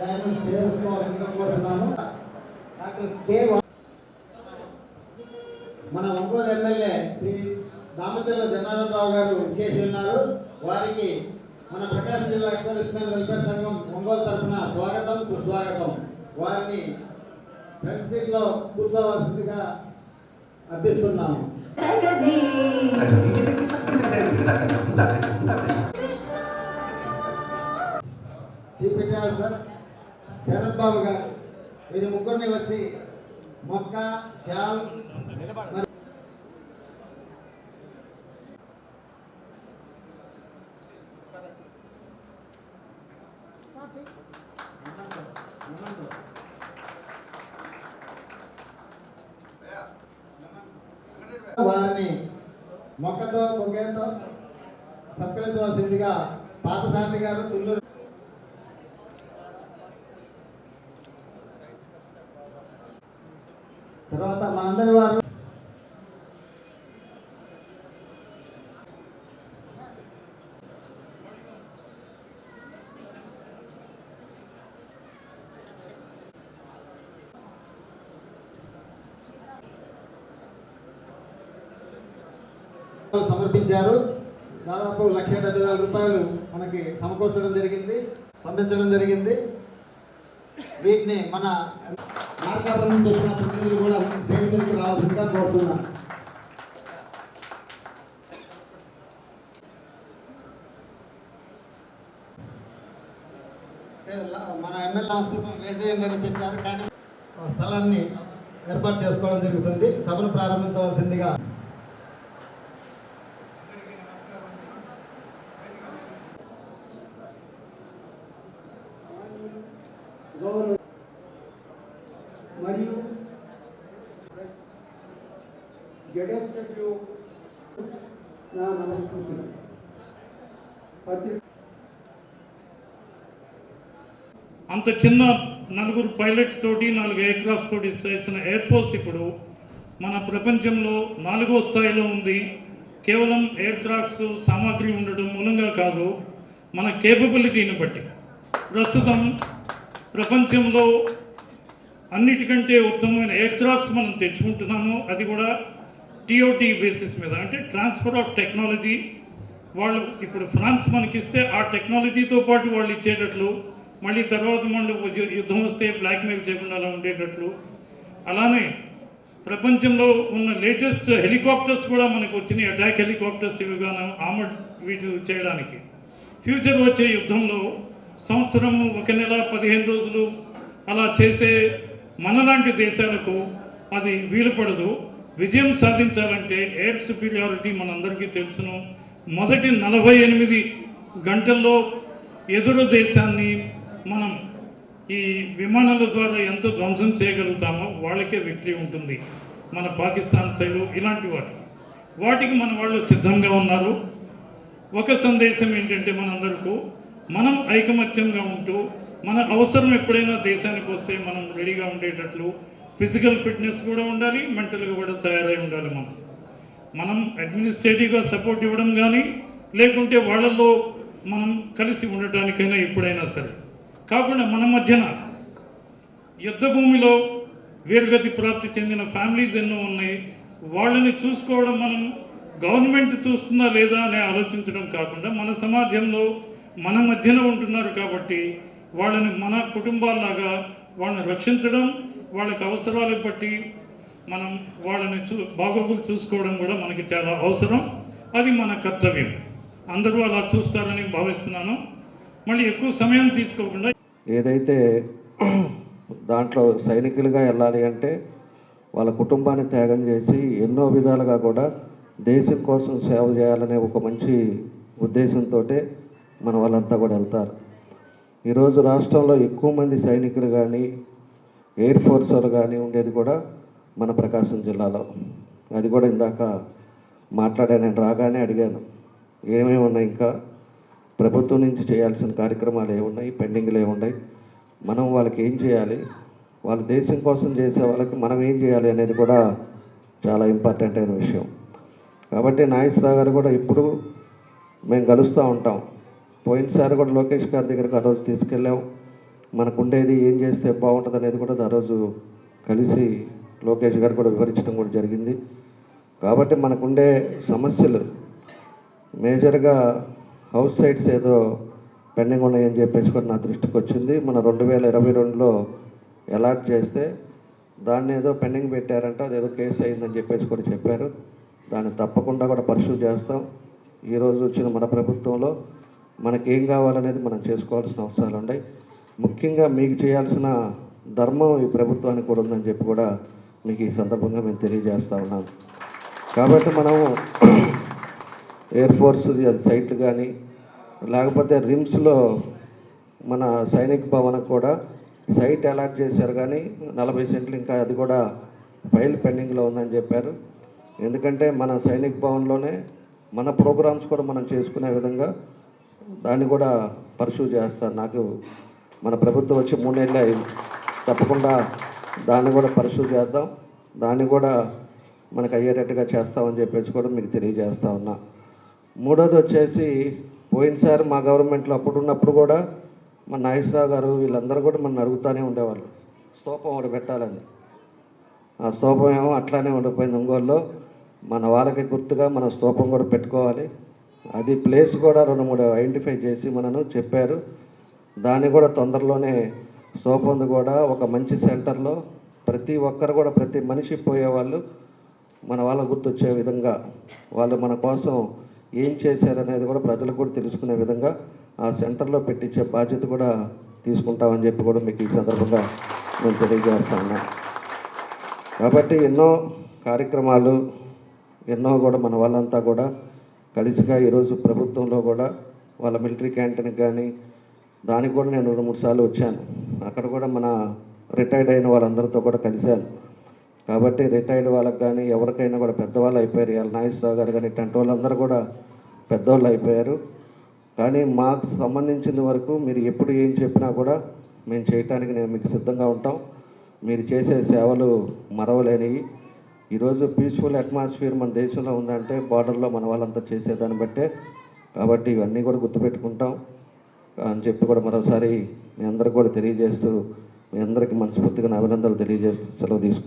దాన్ని doctor K మన Ongole MLA Shri Damacharla Janardhan Rao గారు చేసి ఉన్నారు. వారికి మన ప్రకాశం జిల్లా ఎక్స్ప్రెస్మెన్ వెల్ఫేర్ సంఘం ఒంగోలు తరఫున స్వాగతం సుస్వాగతం. వారిని ఫ్రంట్ సీట్లో కూర్చోవలసిందిగా అర్థిస్తున్నాము సార్. శరత్ బాబు గారు. వీరి ముగ్గురిని వచ్చి మొక్క శ్యామ్ వారిని మొక్కతో బొగ్గతో సత్కరించవలసిందిగా పాతసారి గారు తుల్లూరు తర్వాత మనందరి వారు సమర్పించారు. దాదాపు లక్ష డెబ్బై వేల రూపాయలు మనకి సమకూర్చడం జరిగింది పంపించడం జరిగింది. వీటిని మన మార్కాపురం నుంచి వచ్చిన ప్రతినిధులు కూడా స్టేజ్ రావాల్సిందిగా కోరుతున్నాను మన ఎమ్మెల్యే ఆస్తులు వేసేయండి అని చెప్పారు. కానీ స్థలాన్ని ఏర్పాటు చేసుకోవడం జరుగుతుంది. సభను ప్రారంభించవలసిందిగా. గౌరవ మరియు జడస్డబ్ల్యూ నా నమస్కృతులు పత్రిక అంత చిన్న నలుగురు పైలట్స్ తోటి నాలుగు ఎయిర్ క్రాఫ్ట్స్ తోటి చేసిన ఎయిర్ ఫోర్స్ ఇప్పుడు మన ప్రపంచంలో నాలుగో స్థాయిలో ఉంది. కేవలం ఎయిర్ క్రాఫ్ట్స్ సామాగ్రి ఉండడం మూలంగా కాదు మన కేపబిలిటీని బట్టి. ప్రస్తుతం ప్రపంచంలో అన్నిటికంటే ఉత్తమమైన ఎయిర్ క్రాఫ్ట్స్ మనం తెచ్చుకుంటున్నాము. అది కూడా టీఓటీ బేసిస్ మీద. అంటే ట్రాన్స్ఫర్ ఆఫ్ టెక్నాలజీ. వాళ్ళు ఇప్పుడు ఫ్రాన్స్ మనకిస్తే ఆ టెక్నాలజీతో పాటు వాళ్ళు ఇచ్చేటట్లు మళ్ళీ తర్వాత మళ్ళీ యుద్ధం వస్తే బ్లాక్మెయిల్ చేయకుండా అలా ఉండేటట్లు. అలానే ప్రపంచంలో ఉన్న లేటెస్ట్ హెలికాప్టర్స్ కూడా మనకు వచ్చినాయి. అటాక్ హెలికాప్టర్స్ ఇవి గాను ఆమడ్ వీటి చేయడానికి. ఫ్యూచర్ వచ్చే యుద్ధంలో సంవత్సరం ఒక నెల పదిహేను రోజులు అలా చేసే మనలాంటి దేశాలకు అది వీలుపడదు. విజయం సాధించాలంటే ఎయిర్ సుపీరియారిటీ మనందరికీ తెలుసును. మొదటి నలభై ఎనిమిది గంటల్లో ఎదురు దేశాన్ని మనం ఈ విమానాల ద్వారా ఎంత ధ్వంసం చేయగలుగుతామో వాళ్ళకే విక్టరీ ఉంటుంది. మన పాకిస్తాన్ సైడు ఇలాంటి వాటి. వాటికి మన వాళ్ళు సిద్ధంగా ఉన్నారు. ఒక సందేశం ఏంటంటే మనందరకు మనం ఐకమత్యంగా ఉంటూ మన అవసరం ఎప్పుడైనా దేశానికి వస్తే మనం రెడీగా ఉండేటట్లు ఫిజికల్ ఫిట్నెస్ కూడా ఉండాలి మెంటల్గా కూడా తయారై ఉండాలి మనం. మనం అడ్మినిస్ట్రేటివ్గా సపోర్ట్ ఇవ్వడం కానీ లేకుంటే వాళ్ళల్లో మనం కలిసి ఉండటానికైనా ఎప్పుడైనా సరే. కాకుండా మన మధ్యన యుద్ధ భూమిలో వీరగతి ప్రాప్తి చెందిన ఫ్యామిలీస్ ఎన్నో ఉన్నాయి. వాళ్ళని చూసుకోవడం మనం గవర్నమెంట్ చూస్తుందా లేదా అని ఆలోచించడం కాకుండా మన సమాజంలో మన మధ్యన ఉంటున్నారు కాబట్టి వాళ్ళని మన కుటుంబాల్లాగా వాళ్ళని రక్షించడం వాళ్ళకి అవసరాలు బట్టి మనం వాళ్ళని చూ బాగోగులు చూసుకోవడం కూడా మనకి చాలా అవసరం. అది మన కర్తవ్యం. అందరూ అలా చూస్తారని భావిస్తున్నాను. మళ్ళీ ఎక్కువ సమయం తీసుకోకుండా ఏదైతే దాంట్లో సైనికులుగా వెళ్ళాలి అంటే వాళ్ళ కుటుంబాన్ని త్యాగం చేసి ఎన్నో విధాలుగా కూడా దేశం కోసం సేవ చేయాలనే ఒక మంచి ఉద్దేశంతో మన వాళ్ళంతా కూడా వెళ్తారు. ఈరోజు రాష్ట్రంలో ఎక్కువ మంది సైనికులు కానీ ఎయిర్ ఫోర్స్ వాళ్ళు కానీ ఉండేది కూడా మన ప్రకాశం జిల్లాలో. అది కూడా ఇందాక మాట్లాడా నేను రాగానే అడిగాను. ఏమేమి ఉన్నాయి ఇంకా? ప్రభుత్వం నుంచి చేయాల్సిన కార్యక్రమాలు ఏమున్నాయి? పెండింగ్లు ఏమున్నాయి? మనం వాళ్ళకి ఏం చేయాలి? వాళ్ళ దేశం కోసం చేసే వాళ్ళకి మనం ఏం చేయాలి అనేది కూడా చాలా ఇంపార్టెంట్ అయిన విషయం. కాబట్టి నాగేశ్వరరావు గారు కూడా ఇప్పుడు మేము కలుస్తూ ఉంటాం. పోయినసారి కూడా లోకేష్ గారి దగ్గరకు ఆ రోజు తీసుకెళ్ళాం. మనకుండేది ఏం చేస్తే బాగుంటుంది అనేది కూడా ఆ రోజు కలిసి లోకేష్ గారు కూడా వివరించడం కూడా జరిగింది. కాబట్టి మనకుండే సమస్యలు మేజర్గా హౌస్ సైట్స్ ఏదో పెండింగ్ ఉన్నాయని చెప్పేసి కూడా నా దృష్టికి వచ్చింది. మన రెండు వేల ఇరవై రెండులో అలాట్ చేస్తే దాన్ని ఏదో పెండింగ్ పెట్టారంట అదేదో కేసు అయిందని చెప్పేసి కూడా చెప్పారు. దాన్ని తప్పకుండా కూడా పర్సూ చేస్తాం. ఈరోజు వచ్చిన మన ప్రభుత్వంలో మనకేం కావాలనేది మనం చేసుకోవాల్సిన అవసరాలు ఉన్నాయి. ముఖ్యంగా మీకు చేయాల్సిన ధర్మం ఈ ప్రభుత్వానికి కూడా ఉందని చెప్పి కూడా మీకు ఈ సందర్భంగా మేము తెలియజేస్తూ ఉన్నాం. కాబట్టి మనం ఎయిర్ ఫోర్స్ అది సైట్లు కానీ లేకపోతే రిమ్స్లో మన సైనిక భవనం కూడా సైట్ అలాట్ చేశారు కానీ నలభై సెంట్లు ఇంకా అది కూడా ఫైల్ పెండింగ్లో ఉందని చెప్పారు. ఎందుకంటే మన సైనిక భవన్లోనే మన ప్రోగ్రామ్స్ కూడా మనం చేసుకునే విధంగా దాన్ని కూడా పర్సూ చేస్తారు. నాకు మన ప్రభుత్వం వచ్చి మూడేళ్ళు అయింది. తప్పకుండా దాన్ని కూడా పర్సూ చేద్దాం. దాన్ని కూడా మనకు అయ్యేటట్టుగా చేస్తామని చెప్పేసి కూడా మీకు తెలియజేస్తా ఉన్నా. మూడోది వచ్చేసి పోయినసారి మా గవర్నమెంట్లో అప్పుడు ఉన్నప్పుడు కూడా మన నాగేశ్వరరావు గారు వీళ్ళందరూ కూడా మన అడుగుతూనే ఉండేవాళ్ళు. స్తూపం ఒకటి పెట్టాలని. ఆ స్తూపం ఏమో అట్లానే ఉండిపోయింది ఒంగోలులో. మన వాళ్ళకి గుర్తుగా మన స్తూపం కూడా పెట్టుకోవాలి. అది ప్లేస్ కూడా రెండు మూడు ఐడెంటిఫై చేసి మనను చెప్పారు. దాన్ని కూడా తొందరలోనే సోపంది కూడా ఒక మంచి సెంటర్లో. ప్రతి ఒక్కరు కూడా ప్రతి మనిషి పోయేవాళ్ళు మన వాళ్ళ గుర్తొచ్చే విధంగా వాళ్ళు మన కోసం ఏం చేశారనేది కూడా ప్రజలకు కూడా తెలుసుకునే విధంగా ఆ సెంటర్లో పెట్టించే బాధ్యత కూడా తీసుకుంటామని చెప్పి కూడా మీకు ఈ సందర్భంగా నేను తెలియజేస్తా కాబట్టి ఎన్నో కార్యక్రమాలు ఎన్నో కూడా మన వాళ్ళంతా కూడా కలిసిగా ఈరోజు ప్రభుత్వంలో కూడా వాళ్ళ మిలిటరీ క్యాంటీన్కి కానీ దానికి కూడా నేను రెండు మూడు సార్లు వచ్చాను. అక్కడ కూడా మన రిటైర్డ్ అయిన వాళ్ళందరితో కూడా కలిశాను. కాబట్టి రిటైర్డ్ వాళ్ళకి కానీ ఎవరికైనా కూడా పెద్దవాళ్ళు అయిపోయారు. వాళ్ళ నాగేశ్వరరావు గారు కానీ ఇట్లాంటి వాళ్ళందరూ కూడా పెద్దవాళ్ళు అయిపోయారు. కానీ మాకు సంబంధించిన వరకు మీరు ఎప్పుడు ఏం చెప్పినా కూడా మేము చేయటానికి నేను మీకు సిద్ధంగా ఉంటాం. మీరు చేసే సేవలు మరవలేనివి. ఈరోజు పీస్ఫుల్ అట్మాస్ఫియర్ మన దేశంలో ఉందంటే బార్డర్లో మన వాళ్ళంతా చేసేదాన్ని బట్టే కాబట్టి ఇవన్నీ కూడా గుర్తుపెట్టుకుంటాం. అని చెప్పి కూడా మరోసారి మీ అందరికి కూడా తెలియజేస్తూ మీ అందరికీ మనస్ఫూర్తిగా అభినందనలు తెలియజేస్తూ సెలవు తీసుకుంటాం